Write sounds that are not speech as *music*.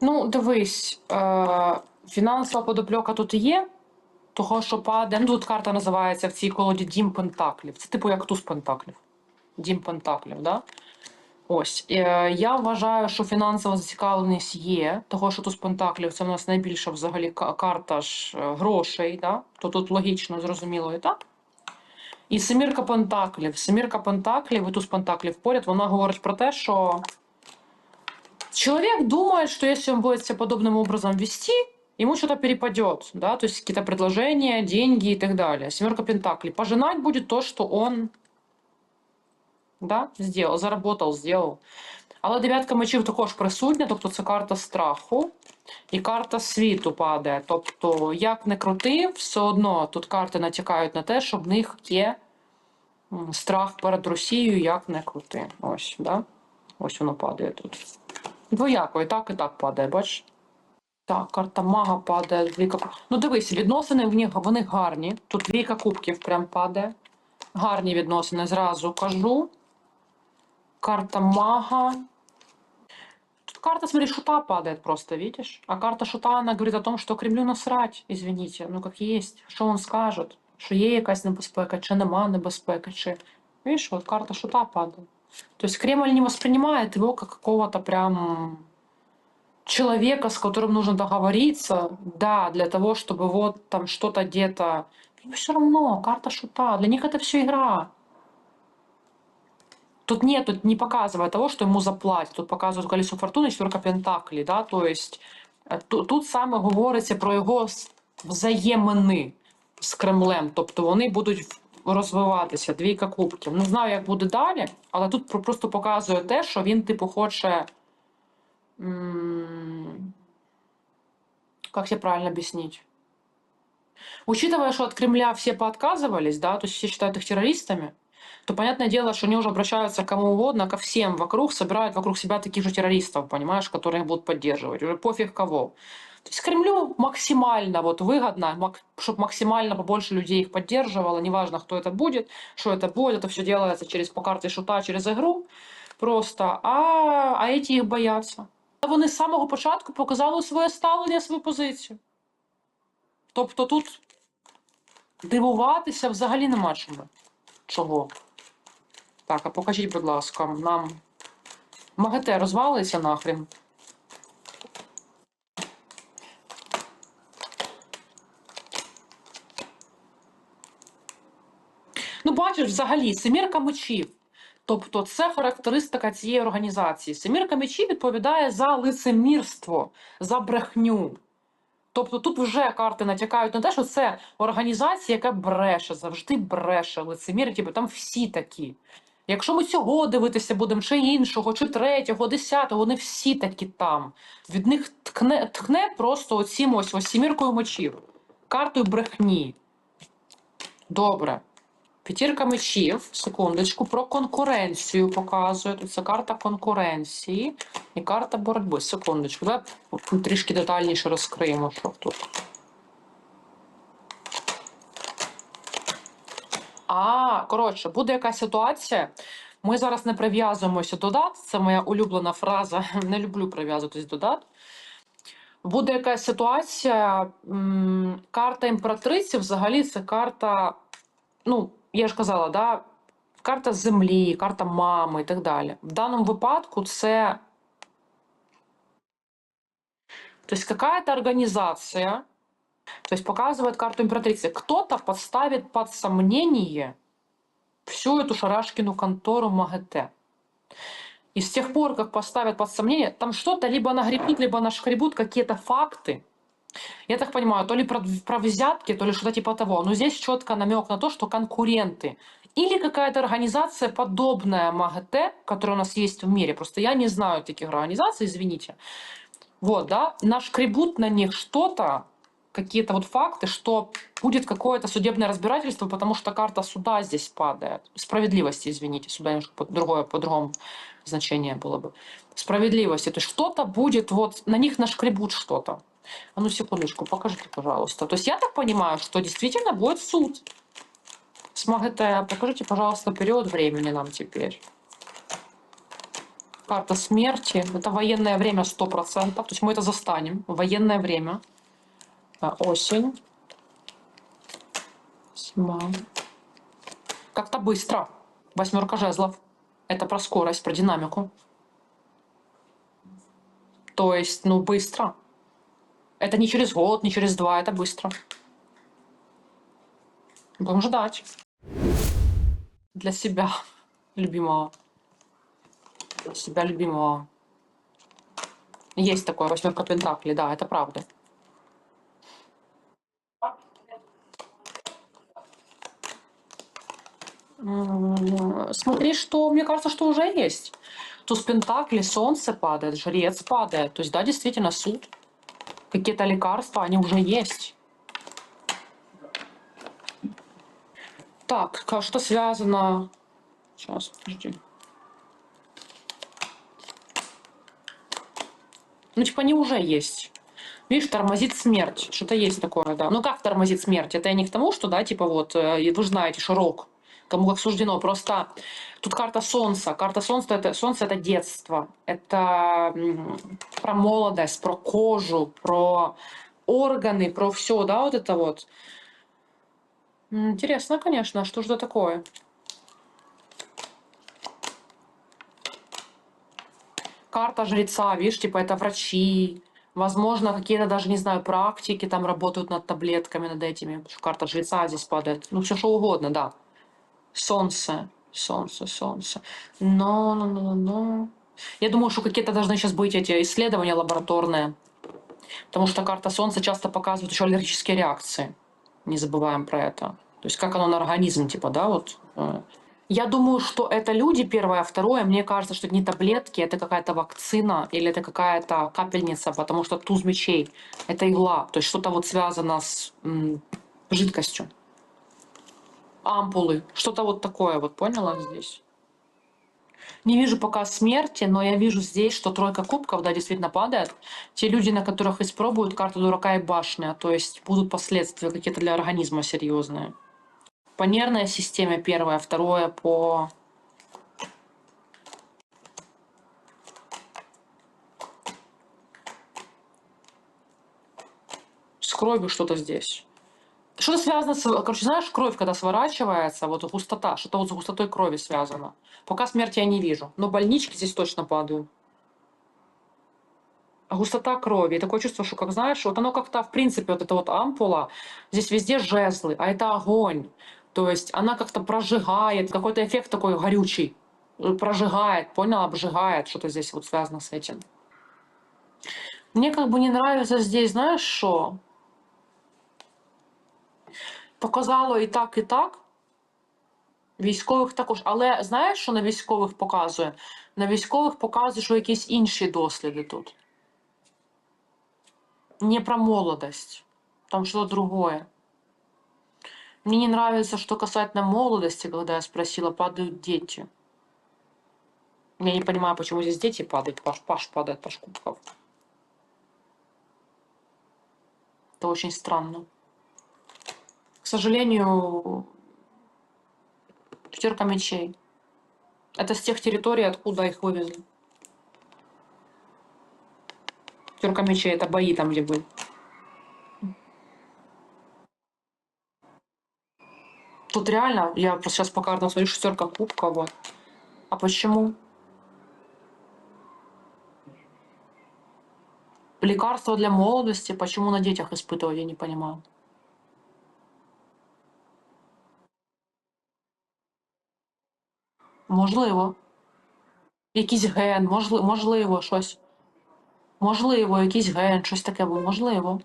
Ну, дивись, е, фінансова подопльока тут є, того, що падає. Ну, тут карта називається в цій колоді Дім Пентаклів. Це типу як туз Пентаклів. Дім Пентаклів, да? Ось. Е, я вважаю, що фінансова зацікавленість є, того, що туз Пентаклів це в нас найбільша взагалі карта ж е, грошей, да? то тут логічно, зрозуміло і так. І семірка Пентаклів. Семірка Пентаклів і туз Пентаклів поряд, вона говорить про те, що Человек думает, что если он будет себя подобным образом вести, ему что-то перепадет, да, то есть какие-то предложения, деньги и так далее. Семерка Пентаклей. Пожинать будет то, что он да, сделал, заработал, сделал. Але дев'ятка мечів також присутня, тобто це карта страху і карта світу падає. Тобто, як не крути, все одно тут карти натякають на те, що в них є м, страх перед Росією, як не крути. Ось, да? Ось воно падає тут. Двояко, і так, і так падає, бачиш? Так, карта мага падає, двійка. куб- Ну дивись, відносини в них, вони гарні. Тут двійка кубків прям падає. Гарні відносини, зразу кажу. Карта мага. Тут карта, смотри, шута падает просто, видишь? А карта шута, она говорит о том, что Кремлю насрать, извините, ну как есть. Що він скаже? Що є якась небезпека, чи нема небезпеки, чи... Видишь, вот карта шута падает. То есть Кремль не воспринимает его как какого-то прям человека, с которым нужно договориться, да, для того, чтобы вот там что-то где-то... Все равно, карта шута, для них это все игра. Тут нет, тут не показывает того, что ему заплатят. Тут показывают колесо фортуни, четверка пентаклей, да, то есть е, ту- тут саме говориться про с- взаємини з Кремлем, тобто вони будуть розвиватися, двійка кубків. Не знаю, як буде далі, але тут про- просто показує те, що він, типу, хоче. м, Как себе правильно объяснить? Учитывая, что от Кремля все поотказывались, да, то есть все считают их террористами, то понятное дело, что они уже обращаются к кому угодно, ко всем вокруг, собирают вокруг себя таких же террористов, понимаешь, которые их будут поддерживать. Уже пофиг кого. То есть Кремлю максимально вот выгодно, чтобы максимально побольше людей их поддерживало, неважно, кто это будет, что это будет, это все делается через по карте шута, через игру просто, а, а эти їх бояться. Та Вони з самого початку показали своє ставлення, свою позицію. Тобто тут дивуватися взагалі нема чому. Чого? Так, а покажіть, будь ласка, нам МАГАТЕ розвалиться нахрен. Ну, бачиш, взагалі, семірка мечів. Тобто це характеристика цієї організації. Семірка мечів відповідає за лицемірство, за брехню. Тобто тут вже карти натякають на те, що це організація, яка бреше, завжди бреше, лицемірить, бо там всі такі. Якщо ми цього дивитися будемо, чи іншого, чи третього, десятого, вони всі такі там. Від них ткне, ткне просто оцім ось сіміркою мочів, картою брехні. Добре. П'ятірка мечів, секундочку, про конкуренцію показує. Тут це карта конкуренції і карта боротьби. Секундочку, давай трішки детальніше розкриємо, що тут. А, коротше, буде якась ситуація. Ми зараз не прив'язуємося до дат. Це моя улюблена фраза. *laughs* Не люблю прив'язуватись до дат. Буде якась ситуація. Карта імператриці взагалі це карта. Ну, я ж казала, да, карта землі, карта мами і так далі. В даному випадку це. То есть какая-то организация, то есть показывает карту императрицы, кто-то подставит под сомнение всю эту шарашкину контору МАГТ. И с тех пор, как поставят под сомнение, там что-то либо нагребут, либо нашкребут какие-то факты. я так понимаю, то ли про, про взятки, то ли что-то типа того. Но здесь четко намек на то, что конкуренты. Или какая-то организация, подобная МАГТ, которая у нас есть в мире. Просто я не знаю таких организаций, извините. Вот, да, нашкребут на них что-то, какие-то вот факты, что будет какое-то судебное разбирательство, потому что карта суда здесь падает. Справедливости, извините, суда немножко по- другое, по-другому значение было бы. Справедливости. То есть что-то будет, вот, на них нашкребут что-то. А ну, секундочку, покажите, пожалуйста. То есть я так понимаю, что действительно будет суд с МАГТ. Покажите, пожалуйста, период времени нам теперь. Карта смерти. Это военное время 100%. То есть мы это застанем. Военное время. Осень. Зима. Как-то быстро. Восьмерка жезлов. Это про скорость, про динамику. То есть, ну, быстро. Это не через год, не через два, это быстро. Будем ждать. Для себя любимого. Для себя любимого. Есть такое, восьмерка Пентаклей, да, это правда. Смотри, что, мне кажется, что уже есть. Туз Пентакли, солнце падает, жрец падает. То есть, да, действительно, суд. Какие-то лекарства, они уже есть. Так, ка- что связано... Сейчас, подожди. Ну, типа, они уже есть. Видишь, тормозит смерть. Что-то есть такое, да. Ну, как тормозит смерть? Это я не к тому, что, да, типа вот, э, вы знаете, широк, кому как суждено. Просто тут карта солнца. Карта солнца это, солнце это детство. Это про молодость, про кожу, про органы, про все, да, вот это вот. Интересно, конечно, что же это такое? Карта жреца, видишь, типа это врачи, возможно, какие-то даже, не знаю, практики там работают над таблетками, над этими. Карта жреца здесь падает. Ну, все что угодно, да. Солнце, солнце, солнце. Но, но, но, но. Я думаю, что какие-то должны сейчас быть эти исследования лабораторные. Потому что карта Солнца часто показывает еще аллергические реакции. Не забываем про это. То есть как оно на организм, типа, да, вот. э. Я думаю, что это люди, первое, а второе, мне кажется, что это не таблетки, это какая-то вакцина или это какая-то капельница, потому что туз мечей, это игла, то есть что-то вот связано с жидкостью. Ампулы, что-то вот такое, вот поняла здесь? Не вижу пока смерти, но я вижу здесь, что тройка кубков, да, действительно падает. Те люди, на которых испробуют карту дурака и башня, то есть будут последствия какие-то для организма серьезные. По нервной системе первое, второе по... С кровью что-то здесь. Что-то связано с... Короче, знаешь, кровь, когда сворачивается, вот густота, что-то вот с густотой крови связано. Пока смерти я не вижу. Но больнички здесь точно падают. Густота крови. И такое чувство, что, как знаешь, вот оно как-то, в принципе, вот эта вот ампула, здесь везде жезлы, а это огонь. То есть она как-то прожигает, какой-то эффект такой горючий. э, Прожигает, понял, обжигает, что-то здесь вот связано с этим. Мне как бы не нравится здесь, знаешь, что? Показало і так, і так. Військових також. Але знаєш, що на військових показує? На військових показує, що якісь інші досліди тут. Не про молодость. Там что-то другое. Мне не нравится, что касательно молодости, когда я спросила, падают дети. Я не понимаю, почему здесь дети падают. Паш, Паш падает, Паш Кубков. Это очень странно. К сожалению, пятерка мечей. Это с тех территорий, откуда их вывезли. Пятерка мечей это бои там, где были. Тут реально, я просто сейчас по картам смотрю, шестерка кубка, вот. А почему? Лекарства для молодости, почему на детях испытывать, я не понимаю. Можливо. Якийсь ген, можливо, можливо, щось. Можливо, якийсь ген, щось таке було, можливо.